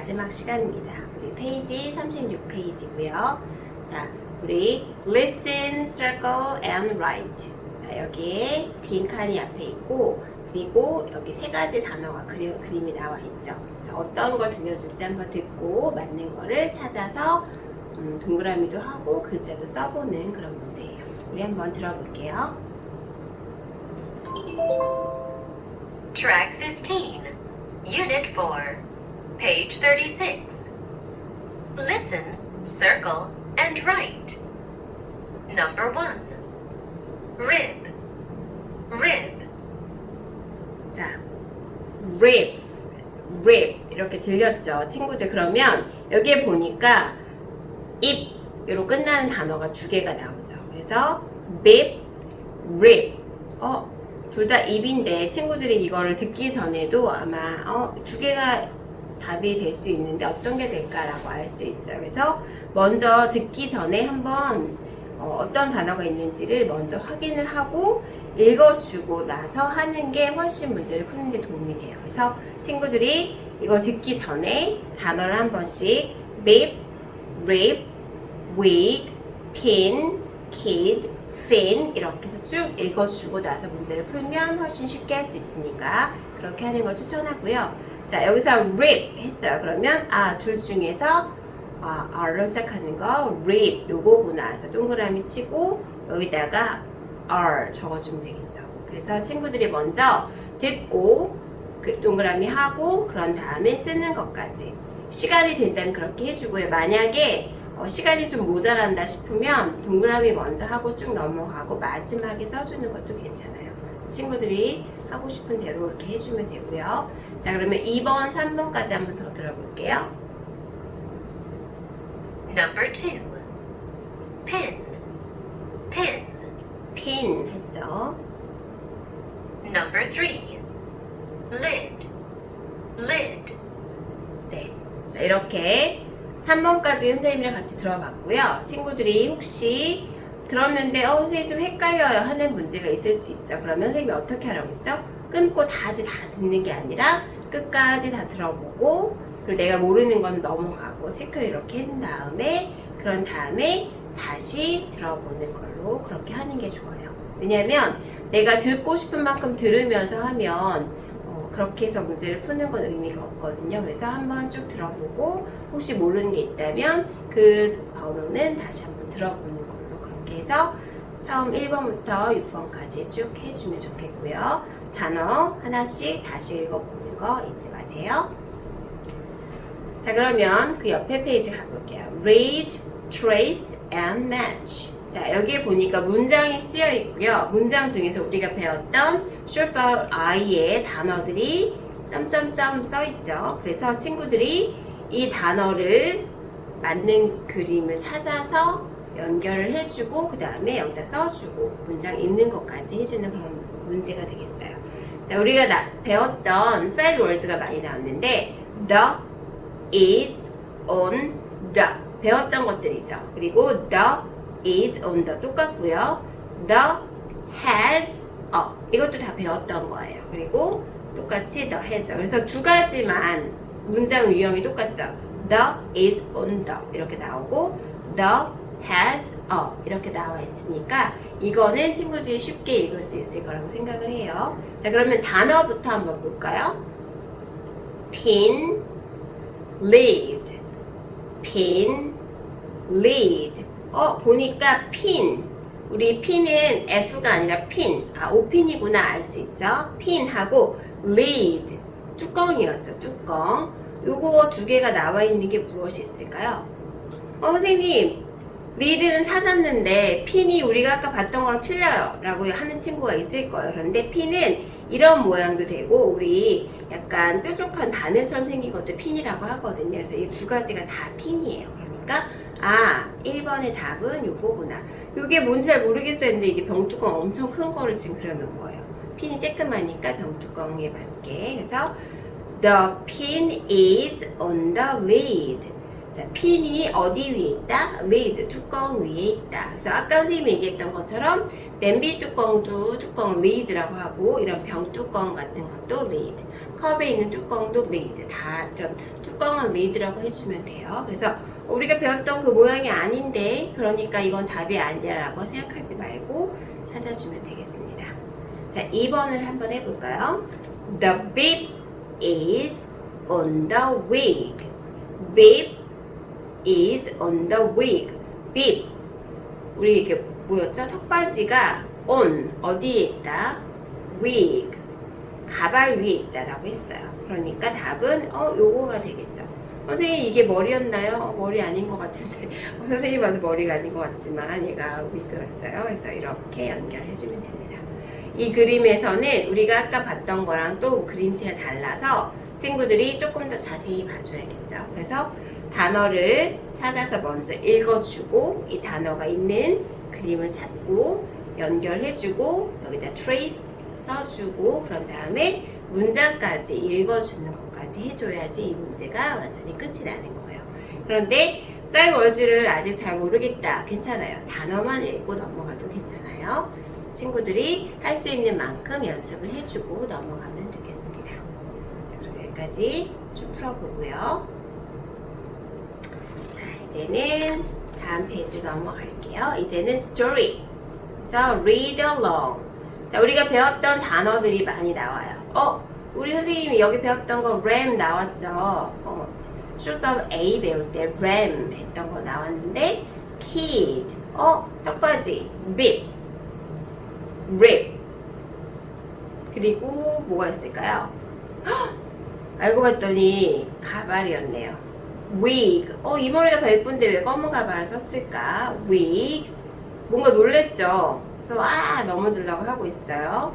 마지막 시간입니다. 우리 페이지 36페이지고요. 자, 우리 listen, circle, and write. 자, 여기에 빈 칸이 앞에 있고 그리고 여기 세 가지 단어가 그리, 그림이 나와 있죠. 자, 어떤 걸 들려줄지 한번 듣고 맞는 거를 찾아서 음, 동그라미도 하고 글자도 써보는 그런 문제예요. 우리 한번 들어볼게요. Track 15, Unit 4, page 36. Listen, circle, and write. Number 1. Rib, rib, 자, rib, rib 이렇게 들렸죠, 친구들. 그러면 여기에 보니까 입으로 끝나는 단어가 두 개가 나오죠. 그래서 bib, rib. 어, 둘 다 입인데 친구들이 이거를 듣기 전에도 아마 어, 두 개가 답이 될 수 있는데 어떤 게 될까라고 알 수 있어요. 그래서 먼저 듣기 전에 한번 어, 떤 단어가 있는지를 먼저 확인을 하고 읽어주고 나서 하는 게 훨씬 문제를 푸는 데 도움이 돼요. 그래서 친구들이 이걸 듣기 전에 단어를 한 번씩 rib, rib, wig, pin, kid, fin 이렇게 해서 쭉 읽어주고 나서 문제를 풀면 훨씬 쉽게 할 수 있으니까 그렇게 하는 걸 추천하고요. 자 여기서 rib 했어요. 그러면 아 둘 중에서 아, R로 시작하는 거 rib 요거구나. 그래서 동그라미 치고 여기다가 R 적어주면 되겠죠. 그래서 친구들이 먼저 듣고 그 동그라미 하고 그런 다음에 쓰는 것까지 시간이 된다면 그렇게 해주고요. 만약에 어, 시간이 좀 모자란다 싶으면 동그라미 먼저 하고 쭉 넘어가고 마지막에 써주는 것도 괜찮아요. 친구들이 하고 싶은 대로 이렇게 해주면 되고요. 자 그러면 2번, 3번까지 한번 더 들어볼게요. Number 2. Pin, pin. 핀 했죠. Number 3. Lid, lid. 네. 자, 이렇게 3번까지 선생님이랑 같이 들어봤고요. 친구들이 혹시 들었는데, 어, 선생님 좀 헷갈려요 하는 문제가 있을 수 있죠. 그러면 선생님이 어떻게 하라고 했죠? 끊고 다시 다 듣는 게 아니라 끝까지 다 들어보고, 그리고 내가 모르는 건 넘어가고, 체크를 이렇게 한 다음에, 그런 다음에 다시 들어보는 걸로 그렇게 하는 게 좋아요. 왜냐면 내가 듣고 싶은 만큼 들으면서 하면 어, 그렇게 해서 문제를 푸는 건 의미가 없거든요. 그래서 한번 쭉 들어보고 혹시 모르는 게 있다면 그 번호는 다시 한번 들어보는 걸로 그렇게 해서 처음 1번부터 6번까지 쭉 해주면 좋겠고요. 단어 하나씩 다시 읽어보는 거 잊지 마세요. 자 그러면 그 옆에 페이지 가볼게요. Read, trace, and match. 자 여기에 보니까 문장이 쓰여 있고요. 문장 중에서 우리가 배웠던 vowel i의 단어들이 점점점 써 있죠. 그래서 친구들이 이 단어를 맞는 그림을 찾아서 연결을 해주고 그 다음에 여기다 써주고 문장 읽는 것까지 해주는 그런 문제가 되겠어요. 자 우리가 나- 배웠던 사이드 월즈가 많이 나왔는데 the is on the 배웠던 것들이죠. 그리고 the is on the 똑같고요. the has a 이것도 다 배웠던 거예요. 그리고 똑같이 the has 그래서 두 가지만 문장 유형이 똑같죠. the is on the 이렇게 나오고 the has a 이렇게 나와 있으니까 이거는 친구들이 쉽게 읽을 수 있을 거라고 생각을 해요. 자 그러면 단어부터 한번 볼까요? pin lead, pin, lead. 어, 보니까 pin. 우리 pin은 F가 아니라 pin. 아, 오핀이구나 알 수 있죠? pin하고 lead. 뚜껑이었죠, 뚜껑. 요거 두 개가 나와 있는 게 무엇이 있을까요? 어, 선생님, 리드는 찾았는데 핀이 우리가 아까 봤던 거랑 틀려요 라고 하는 친구가 있을 거예요. 그런데 핀은 이런 모양도 되고 우리 약간 뾰족한 바늘처럼 생긴 것도 핀이라고 하거든요. 그래서 이 두 가지가 다 핀이에요. 그러니까 아 1번의 답은 요거구나. 요게 뭔지 잘 모르겠어요. 근데 이게 병뚜껑 엄청 큰 거를 지금 그려놓은 거예요. 핀이 쬐끄마니까 병뚜껑에 맞게. 그래서 The pin is on the lid 자, 핀이 어디 위에 있다? 리드, 뚜껑 위에 있다. 그래서 아까 선생님이 얘기했던 것처럼 냄비 뚜껑도 뚜껑 리드라고 하고 이런 병 뚜껑 같은 것도 리드. 컵에 있는 뚜껑도 lid. 다 이런 뚜껑은 lid라고 해주면 돼요. 그래서 우리가 배웠던 그 모양이 아닌데, 그러니까 이건 답이 아니라고 생각하지 말고 찾아주면 되겠습니다. 자, 2번을 한번 해볼까요? The bib is on the wig. bib is on the wig. bib. 우리 이게 뭐였죠? 턱받이가 on 어디에 있다? wig 가발 위에 있다라고 했어요. 그러니까 답은 어 요거가 되겠죠. 선생님 이게 머리였나요? 어, 머리 아닌 것 같은데 어, 선생님 봐도 머리가 아닌 것 같지만 얘가 위그였어요. 그래서 이렇게 연결해주면 됩니다. 이 그림에서는 우리가 아까 봤던 거랑 또 그림체가 달라서 친구들이 조금 더 자세히 봐줘야겠죠. 그래서 단어를 찾아서 먼저 읽어주고 이 단어가 있는 그림을 찾고 연결해주고 여기다 trace 써주고 그런 다음에 문장까지 읽어주는 것까지 해줘야지 이 문제가 완전히 끝이 나는 거예요. 그런데 사이월즈를 아직 잘 모르겠다. 괜찮아요. 단어만 읽고 넘어가도 괜찮아요. 친구들이 할 수 있는 만큼 연습을 해주고 넘어가면 되겠습니다. 여기까지 쭉 풀어보고요. 자, 이제는 다음 페이지로 넘어갈게요. 이제는 story. 그래서 read along. 자, 우리가 배웠던 단어들이 많이 나와요. 어, 우리 선생님이 여기 배웠던 거 RAM 나왔죠. 어, of A 배울 때 RAM 했던 거 나왔는데 kid, 어, 떡바지, bib, rib. 그리고 뭐가 있을까요? 헉! 알고 봤더니 가발이었네요. Wig. 어, 이 머리가 더 예쁜데 왜 검은 가발을 썼을까? wig. 뭔가 놀랬죠? 그래서 아 넘어지려고 하고 있어요.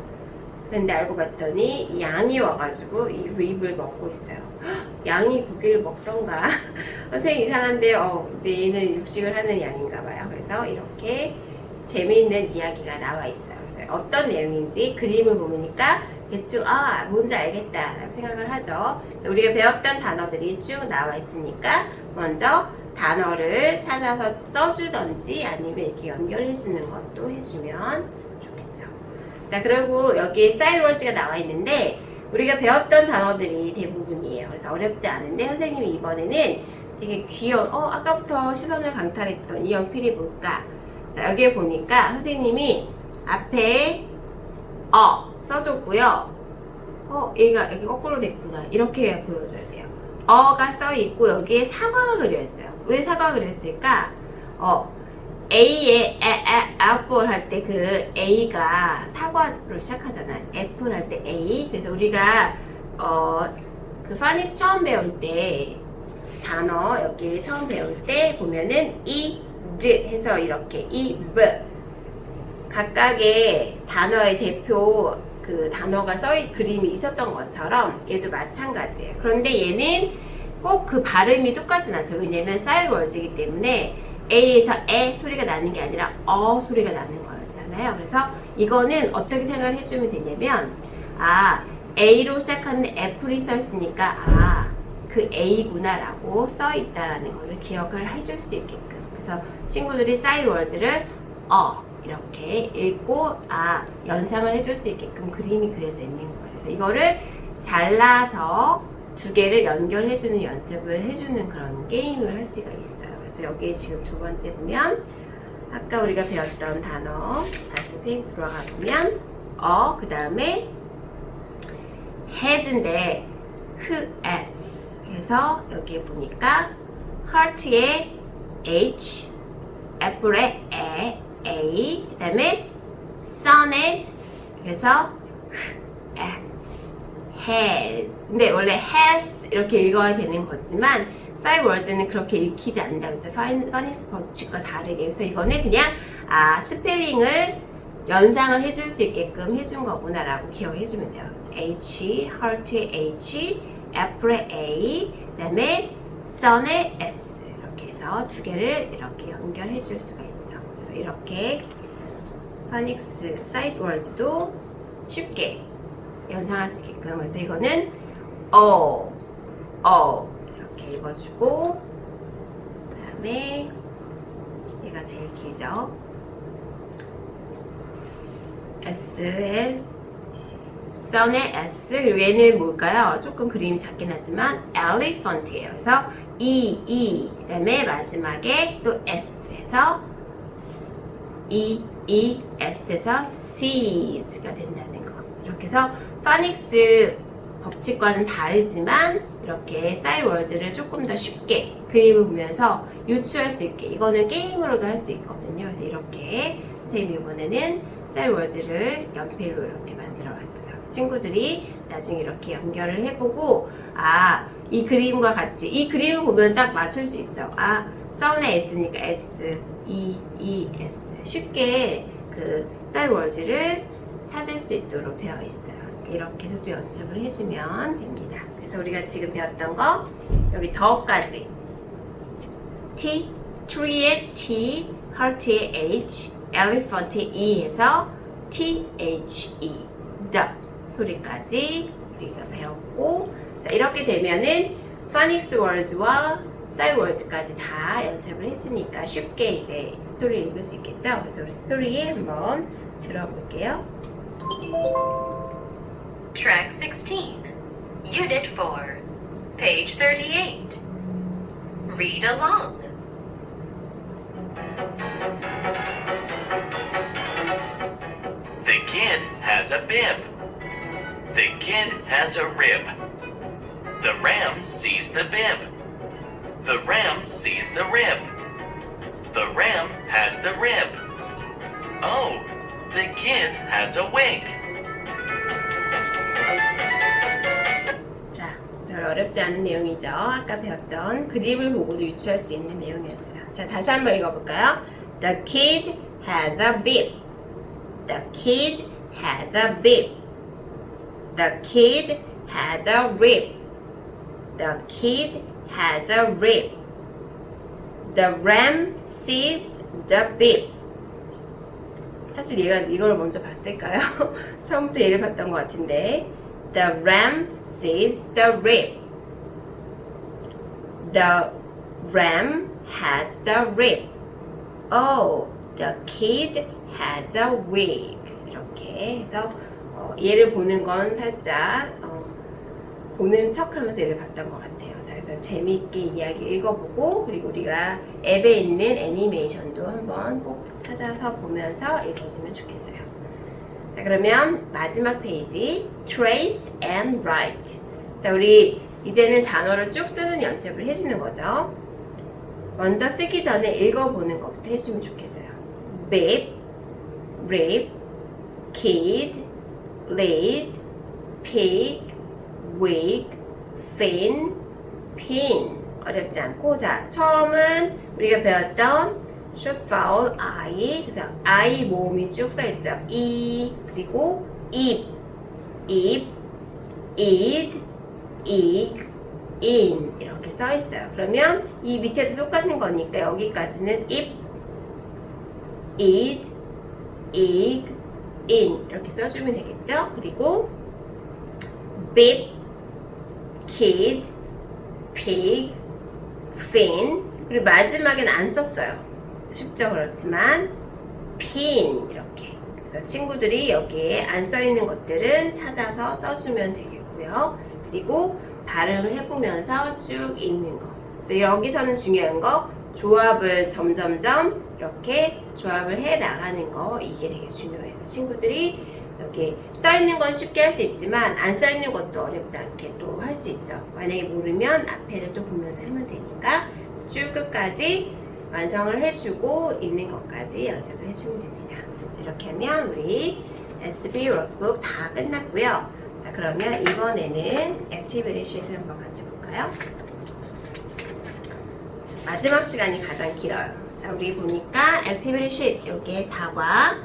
근데 알고 봤더니 양이 와가지고 이 립을 먹고 있어요. 헉, 양이 고기를 먹던가. 선생님 이상한데 어, 근데 얘는 육식을 하는 양인가 봐요. 그래서 이렇게 재미있는 이야기가 나와 있어요. 그래서 어떤 내용인지 그림을 보니까 대충 아 뭔지 알겠다라고 생각을 하죠. 우리가 배웠던 단어들이 쭉 나와 있으니까 먼저 단어를 찾아서 써주던지 아니면 이렇게 연결해 주는 것도 해주면 좋겠죠. 자, 그리고 여기에 사이드월즈가 나와 있는데 우리가 배웠던 단어들이 대부분이에요. 그래서 어렵지 않은데 선생님이 이번에는 되게 귀여운 어 아까부터 시선을 강탈했던 이 연필이 뭘까? 자, 여기에 보니까 선생님이 앞에 어 써줬고요. 어 얘가 여기 거꾸로 됐구나. 이렇게 보여줘야 돼요. 어가 써 있고 여기에 사과가 그려 있어요. 왜 사과가 그렸을까? 어 A의 애플 할 때 그 A가 사과로 시작하잖아. 애플 할 때 A. 그래서 우리가 어그 파닉스 처음 배울 때 단어 여기 처음 배울 때 보면은 이, 드 해서 이렇게 이, 브 각각의 단어의 대표 그 단어가 써있 그림이 있었던 것처럼 얘도 마찬가지예요. 그런데 얘는 꼭 그 발음이 똑같진 않죠. 왜냐면 사이드 월즈이기 때문에 A에서 에 소리가 나는 게 아니라 어 소리가 나는 거였잖아요. 그래서 이거는 어떻게 생각을 해주면 되냐면 아 A로 시작하는 애플이 써 있으니까 아 그 A구나라고 써 있다라는 거를 기억을 해줄 수 있게끔. 그래서 친구들이 사이드 월즈를 어 이렇게 읽고 아 연상을 해줄 수 있게끔 그림이 그려져 있는 거예요. 그래서 이거를 잘라서 두 개를 연결해주는 연습을 해주는 그런 게임을 할 수가 있어요. 그래서 여기에 지금 두 번째 보면 아까 우리가 배웠던 단어 다시 페이지 돌아가 보면 어 그 다음에 head인데 h s 그래서 여기에 보니까 heart에 h 애플에 에 A 그 다음에 sun에 S 그래서 S has. 근데 원래 has 이렇게 읽어야 되는 거지만 사이월즈는 그렇게 읽히지 않는다 그죠 파니스 법칙과 다르게. 그래서 이거는 그냥 아 스펠링을 연상을 해줄 수 있게끔 해준 거구나라고 기억을 해주면 돼요. H, heart의 H, 애플의 A 그 다음에 sun의 S. 이렇게 해서 두 개를 이렇게 연결해 줄 수가 그래서 이렇게 파닉스 사이드 월즈도 쉽게 연상할 수 있게끔 그래서 이거는 어, 어 이렇게 읽어주고 그 다음에 얘가 제일 길죠 S의 써운의 S 그리고 얘는 뭘까요? 조금 그림이 작긴 하지만 elephant예요. 그래서 E, E 그다음에 마지막에 또 S에서 S, E, E, S에서 seeds가 된다는 거. 이렇게 해서 파닉스 법칙과는 다르지만 이렇게 싸이월즈를 조금 더 쉽게 그림을 보면서 유추할 수 있게 이거는 게임으로도 할 수 있거든요. 그래서 이렇게 선생님이 이번에는 싸이월즈를 연필로 이렇게 만들어 왔어요. 친구들이 나중에 이렇게 연결을 해보고 아 이 그림과 같이 이 그림을 보면 딱 맞출 수 있죠. 아 써운의 S니까 S, E, E, S 쉽게 그 싸이월즈를 찾을 수 있도록 되어 있어요. 이렇게 해도 연습을 해주면 됩니다. 그래서 우리가 지금 배웠던 거 여기 더까지 T, tree의 T, heart의 H, elephant의 E 해서 T, H, E, the 소리까지 우리가 배웠고 자 이렇게 되면은 파닉스 월즈와 사이 월즈까지 다 연습을 했으니까 쉽게 이제 스토리 읽을 수 있겠죠? 그래서 우리 스토리에 한번 들어볼게요. Track 16, Unit 4, page 38. Read along. The kid has a bib. The kid has a rib. The ram sees the bib. The ram sees the rib. The ram has the rib. Oh, the kid has a wig. 자, 별 어렵지 않은 내용이죠. 아까 배웠던 그림을 보고도 유추할 수 있는 내용이었어요. 자, 다시 한번 읽어볼까요? The kid has a bib. The kid has a bib. The kid has a rib. The kid has a rib. The ram sees the bib. 사실 얘가 이걸 먼저 봤을까요? 처음부터 얘를 봤던 것 같은데. The ram sees the rib. The ram has the rib. Oh, the kid has a wig. 이렇게 해서 어, 얘를 보는 건 살짝 어, 보는 척하면서 얘를 봤던 것 같아요. 자, 그래서 재미있게 이야기 읽어보고 그리고 우리가 앱에 있는 애니메이션도 한번 꼭 찾아서 보면서 읽어주면 좋겠어요. 자, 그러면 마지막 페이지 trace and write. 자, 우리 이제는 단어를 쭉 쓰는 연습을 해주는 거죠. 먼저 쓰기 전에 읽어보는 것부터 해주면 좋겠어요. bib, rib, kid, lead, pig, wig, fin, pin. 어렵지 않고 자 처음은 우리가 배웠던 short vowel I 그래서 I 모음이 쭉 써있죠. E 그리고 입, 입, id, ig, in 이렇게 써 있어요. 그러면 이 밑에도 똑같은 거니까 여기까지는 입, id, ig, in 이렇게 써주면 되겠죠. 그리고 bib, kid, pig, fin 그리고 마지막엔 안 썼어요. 쉽죠 그렇지만 pin 이렇게 그래서 친구들이 여기에 안 써 있는 것들은 찾아서 써주면 되겠고요. 그리고 발음을 해보면서 쭉 읽는 거. 그래서 여기서는 중요한 거 조합을 점점점 이렇게 조합을 해 나가는 거 이게 되게 중요해요. 친구들이 여기 써 있는 건 쉽게 할 수 있지만 안 써 있는 것도 어렵지 않게 또 할 수 있죠. 만약에 모르면 앞에를 또 보면서 하면 되니까 쭉 끝까지 완성을 해주고 읽는 것까지 연습을 해주면 됩니다. 자, 이렇게 하면 우리 SB 워크북 다 끝났고요. 자 그러면 이번에는 액티비티 쉿을 한번 같이 볼까요? 마지막 시간이 가장 길어요. 자, 우리 보니까 activity sheet 여기에 사과,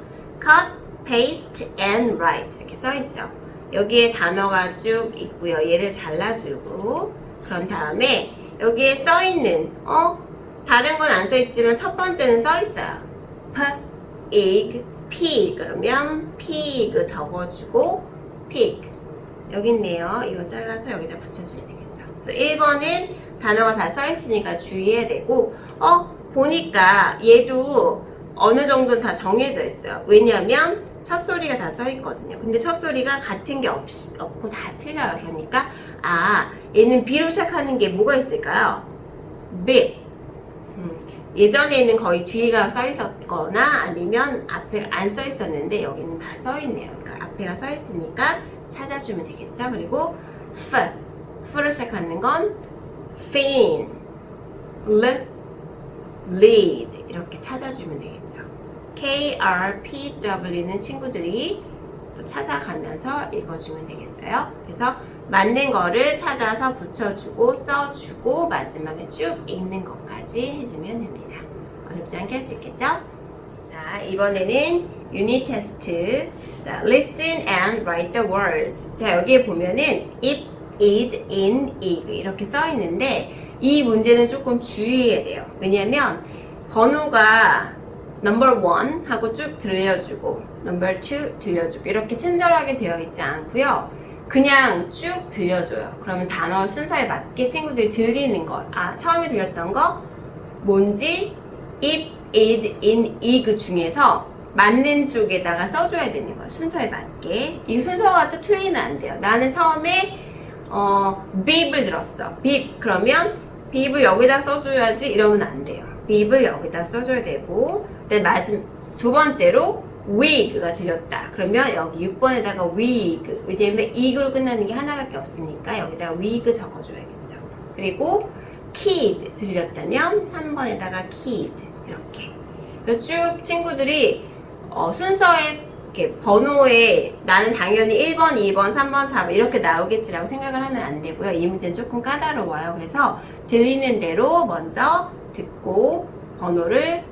cut, paste, and write 이렇게 써 있죠. 여기에 단어가 쭉 있고요. 얘를 잘라주고 그런 다음에 여기에 써 있는 어 다른 건 안 써 있지만 첫 번째는 써 있어요. p, ig, pig 그러면 pig 적어주고 pig 여기 있네요. 이거 잘라서 여기다 붙여주면 되겠죠. 그래서 1번은 단어가 다 써 있으니까 주의해야 되고, 어, 보니까 얘도 어느 정도는 다 정해져 있어요. 왜냐면 첫 소리가 다 써 있거든요. 근데 첫 소리가 같은 게 없, 없고 다 틀려요. 그러니까 아 얘는 B로 시작하는 게 뭐가 있을까요? B. 음, 예전에는 거의 뒤가 써 있었거나 아니면 앞에 안 써 있었는데 여기는 다 써 있네요. 그러니까 앞에가 써 있으니까 찾아주면 되겠죠. 그리고 F. F로 시작하는 건 fin, L, lead 이렇게 찾아주면 되겠죠. K, R, P, W는 친구들이 또 찾아가면서 읽어주면 되겠어요. 그래서 맞는 거를 찾아서 붙여주고 써주고 마지막에 쭉 읽는 것까지 해주면 됩니다. 어렵지 않게 할 수 있겠죠? 자, 이번에는 유닛 테스트. 자, listen and write the words. 자, 여기에 보면은 if, id, in, ig 이렇게 써 있는데 이 문제는 조금 주의해야 돼요. 왜냐면 번호가 number one 하고 쭉 들려주고 number two 들려주고 이렇게 친절하게 되어 있지 않고요. 그냥 쭉 들려줘요. 그러면 단어 순서에 맞게 친구들이 들리는 걸. 아, 처음에 들렸던 거 뭔지 if, is, in, ig 중에서 맞는 쪽에다가 써줘야 되는 거예요. 순서에 맞게. 이 순서가 또 틀리면 안 돼요. 나는 처음에 어, bib을 들었어. bib. 그러면 bib을 여기다 써줘야지 이러면 안 돼요. bib을 여기다 써줘야 되고, 근데 마지막 두 번째로 wig가 들렸다. 그러면 여기 6번에다가 wig. 왜냐면 ig로 끝나는 게 하나밖에 없으니까 여기다가 wig 적어줘야겠죠. 그리고 kid 들렸다면 3번에다가 kid 이렇게. 그래서 쭉 친구들이 어, 순서에 이렇게 번호에 나는 당연히 1번, 2번, 3번, 4번 이렇게 나오겠지라고 생각을 하면 안 되고요. 이 문제는 조금 까다로워요. 그래서 들리는 대로 먼저 듣고 번호를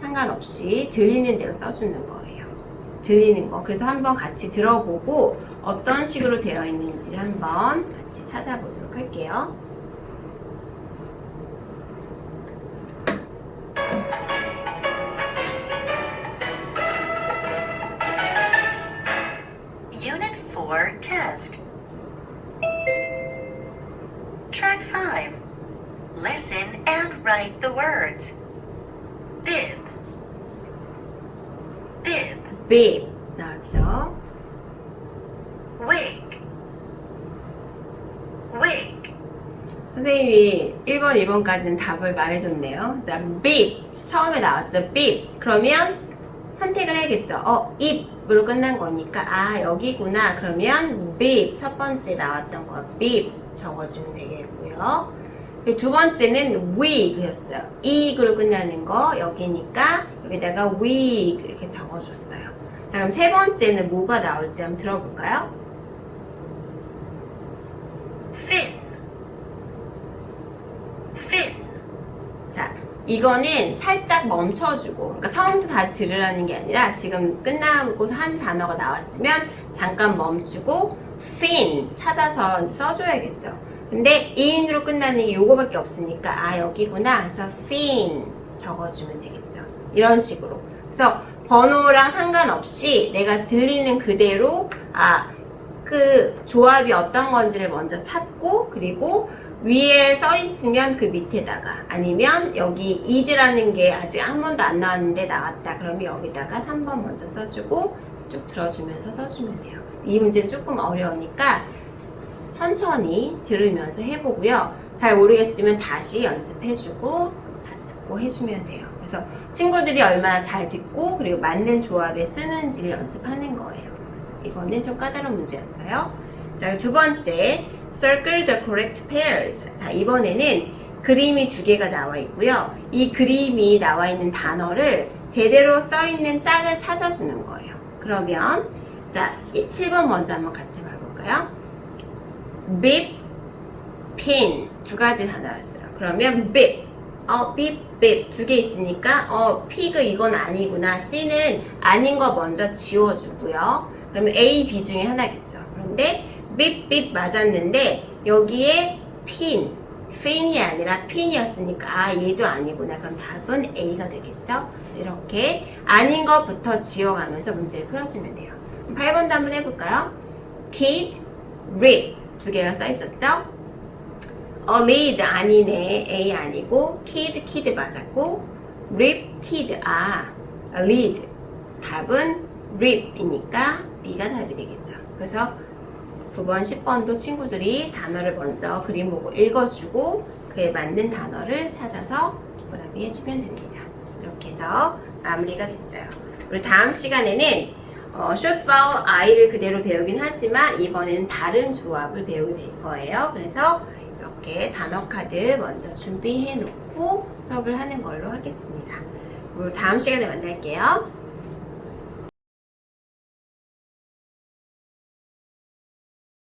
상관없이 들리는 대로 써주는 거예요. 들리는 거. 그래서 한번 같이 들어보고 어떤 식으로 되어 있는지를 한번 같이 찾아보도록 할게요. Unit 4 Test. Track 5. Listen and write the words. Bib. Bib 나왔죠? Wig. Wig. 선생님이 1번, 2번까지는 답을 말해줬네요. 자, bib. 처음에 나왔죠. bib. 그러면 선택을 해야겠죠. 어, 입으로 끝난 거니까, 아, 여기구나. 그러면 bib. 첫 번째 나왔던 거, bib. 적어주면 되겠고요. 그리고 두 번째는 wig였어요. ig로 끝나는 거, 여기니까, 여기다가 wig 이렇게 적어줬어요. 자, 그럼 세 번째는 뭐가 나올지 한번 들어볼까요? Fin. Fin. 자, 이거는 살짝 멈춰주고, 그러니까 처음부터 다시 들으라는 게 아니라 지금 끝나고 한 단어가 나왔으면 잠깐 멈추고 fin 찾아서 써줘야겠죠. 근데 in으로 끝나는 게 요거밖에 없으니까 아 여기구나. 그래서 fin 적어주면 되겠죠. 이런 식으로. 그래서 번호랑 상관없이 내가 들리는 그대로 아 그 조합이 어떤 건지를 먼저 찾고 그리고 위에 써 있으면 그 밑에다가 아니면 여기 이드라는 게 아직 한 번도 안 나왔는데 나왔다 그러면 여기다가 3번 먼저 써주고 쭉 들어주면서 써주면 돼요 이 문제는 조금 어려우니까 천천히 들으면서 해보고요 잘 모르겠으면 다시 연습해주고 다시 듣고 해주면 돼요 그래서 친구들이 얼마나 잘 듣고 그리고 맞는 조합에 쓰는지를 연습하는 거예요 이거는 좀 까다로운 문제였어요. 자, 두 번째, circle the correct pairs. 자, 이번에는 그림이 두 개가 나와 있고요. 이 그림이 나와 있는 단어를 제대로 써 있는 짝을 찾아주는 거예요. 그러면, 자, 7번 먼저 한번 같이 봐볼까요? Bib, pin. 두 가지 단어였어요. 그러면 bib. 어, bib, bib. 두개 있으니까, 어, pig 이건 아니구나. C는 아닌 거 먼저 지워주고요. 그러면 A, B 중에 하나겠죠. 그런데 bip, bip 맞았는데 여기에 pin, fin이 아니라 pin이었으니까 아 얘도 아니구나. 그럼 답은 A가 되겠죠. 이렇게 아닌 것부터 지워가면서 문제를 풀어주면 돼요. 8번도 한번 해볼까요? kid, rib 두 개가 써 있었죠? 어, lead 아니네. A 아니고 kid, kid 맞았고 rib, kid 아, lead 답은 rib이니까 B가 답이 되겠죠. 그래서 9번, 10번도 친구들이 단어를 먼저 그림 보고 읽어주고 그에 맞는 단어를 찾아서 동그라미 해주면 됩니다. 이렇게 해서 마무리가 됐어요. 우리 다음 시간에는 어, vowel I를 그대로 배우긴 하지만 이번에는 다른 조합을 배우게 될 거예요. 그래서 이렇게 단어 카드 먼저 준비해 놓고 수업을 하는 걸로 하겠습니다. 우리 다음 시간에 만날게요.